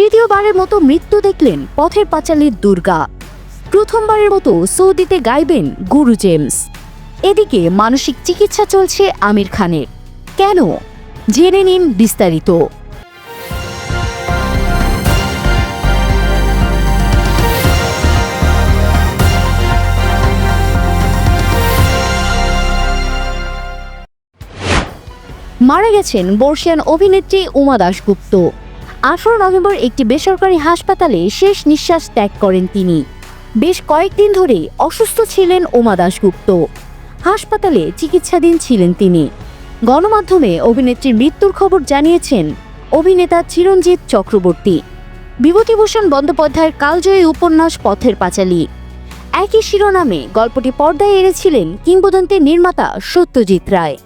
তৃতীয়বারের মতো মৃত্যু দেখলেন পথের পাঁচালীর দুর্গা। প্রথমবারের মতো সৌদিতে গাইবেন গুরু জেমস। এদিকে মানসিক চিকিৎসা চলছে আমির খানের। কেন? জেনে নিন বিস্তারিত। মারা গেছেন বর্ষিয়ান অভিনেত্রী উমা দাশগুপ্ত। আঠারো নভেম্বর একটি বেসরকারি হাসপাতালে শেষ নিঃশ্বাস ত্যাগ করেন তিনি। বেশ কয়েকদিন ধরে অসুস্থ ছিলেন উমা দাশগুপ্ত। হাসপাতালে চিকিৎসাধীন ছিলেন তিনি। গণমাধ্যমে অভিনেত্রীর মৃত্যুর খবর জানিয়েছেন অভিনেতা চিরঞ্জিত চক্রবর্তী। বিভূতিভূষণ বন্দ্যোপাধ্যায়ের কালজয়ী উপন্যাস পথের পাঁচালী। একই শিরোনামে গল্পটি পর্দায় এনেছিলেন কিংবদন্তি নির্মাতা সত্যজিৎ রায়।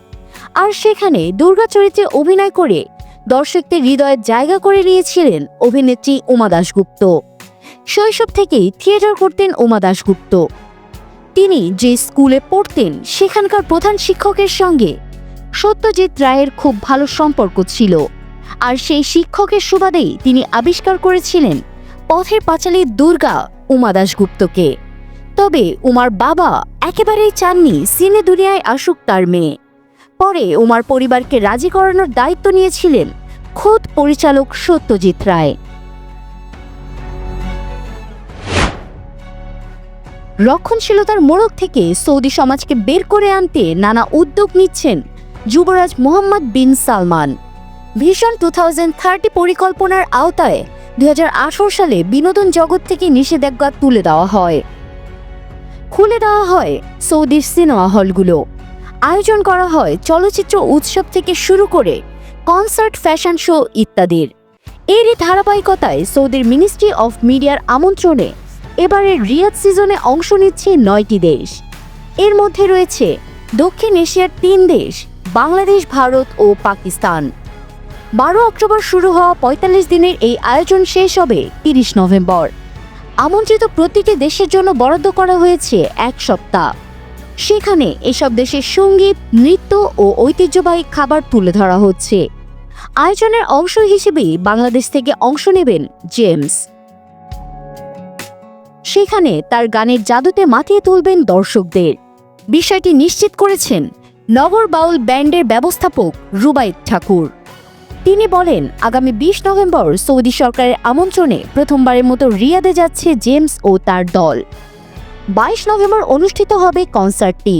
আর সেখানে দুর্গা চরিত্রে অভিনয় করে দর্শকদের হৃদয়ে জায়গা করে নিয়েছিলেন অভিনেত্রী উমা দাশগুপ্ত। শৈশব থেকেই থিয়েটার করতেন উমা দাশগুপ্ত। তিনি যে স্কুলে পড়তেন, সেখানকার প্রধান শিক্ষকের সঙ্গে সত্যজিৎ রায়ের খুব ভালো সম্পর্ক ছিল। আর সেই শিক্ষকের সুবাদেই তিনি আবিষ্কার করেছিলেন পথের পাঁচালীর দুর্গা উমা দাশগুপ্তকে। তবে উমার বাবা একেবারেই চাননি সিনে দুনিয়ায় আসুক তার মেয়ে। পরে উমার পরিবারকে রাজি করানোর দায়িত্ব নিয়েছিলেন খোদ পরিচালক সত্যজিৎ রায়। রক্ষণশীলতার মোড়ক থেকে সৌদি সমাজকে বের করে আনতে নানা উদ্যোগ নিচ্ছেন যুবরাজ Mohammad bin Salman. Vision two thirty পরিকল্পনার আওতায় দুই হাজার আঠারো সালে বিনোদন জগৎ থেকে নিষেধাজ্ঞা তুলে দেওয়া হয়। খুলে দেওয়া হয় সৌদির সিনেমা হলগুলো। আয়োজন করা হয় চলচ্চিত্র উৎসব থেকে শুরু করে কনসার্ট, ফ্যাশন শো ইত্যাদির। এরই ধারাবাহিকতায় সৌদির মিনিস্ট্রি অফ মিডিয়ার আমন্ত্রণে এবারের রিয়াদ সিজনে অংশ নিচ্ছে নয়টি দেশ। এর মধ্যে রয়েছে দক্ষিণ এশিয়ার তিন দেশ, বাংলাদেশ, ভারত ও পাকিস্তান। বারো অক্টোবর শুরু হওয়া পঁয়তাল্লিশ দিনের এই আয়োজন শেষ হবে তিরিশ নভেম্বর। আমন্ত্রিত প্রতিটি দেশের জন্য বরাদ্দ করা হয়েছে এক সপ্তাহ। সেখানে এসব দেশের সংগীত, নৃত্য ও ঐতিহ্যবাহী খাবার তুলে ধরা হচ্ছে। আয়োজনের অংশ হিসেবেই বাংলাদেশ থেকে অংশ নেবেন জেমস। সেখানে তার গানের জাদুতে মাতিয়ে তুলবেন দর্শকদের। বিষয়টি নিশ্চিত করেছেন নগর বাউল ব্যান্ডের ব্যবস্থাপক রুবাইত ঠাকুর। তিনি বলেন, আগামী বিশ নভেম্বর সৌদি সরকারের আমন্ত্রণে প্রথমবারের মতো রিয়াদে যাচ্ছে জেমস ও তার দল। বাইশ নভেম্বর অনুষ্ঠিত হবে কনসার্টটি।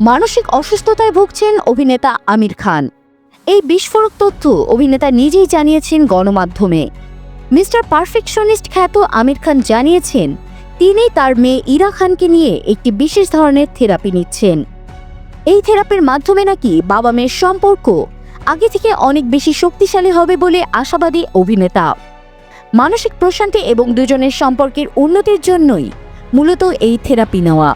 মানসিক অসুস্থতায় ভুগছেন অভিনেতা আমির খান। এই বিস্ফোরক তথ্য অভিনেতা নিজেই জানিয়েছেন গণমাধ্যমে। মিস্টার পারফেকশনিস্ট খ্যাত আমির খান জানিয়েছেন তিনি তার মেয়ে ইরা খানকে নিয়ে একটি বিশেষ ধরনের থেরাপি নিচ্ছেন। এই থেরাপির মাধ্যমে নাকি বাবা মেয়ের সম্পর্ক আগে থেকে অনেক বেশি শক্তিশালী হবে বলে আশাবাদী অভিনেতা। মানসিক প্রশান্তি এবং দুজনের সম্পর্কের উন্নতির জন্যই মূলত এই থেরাপি নেওয়া।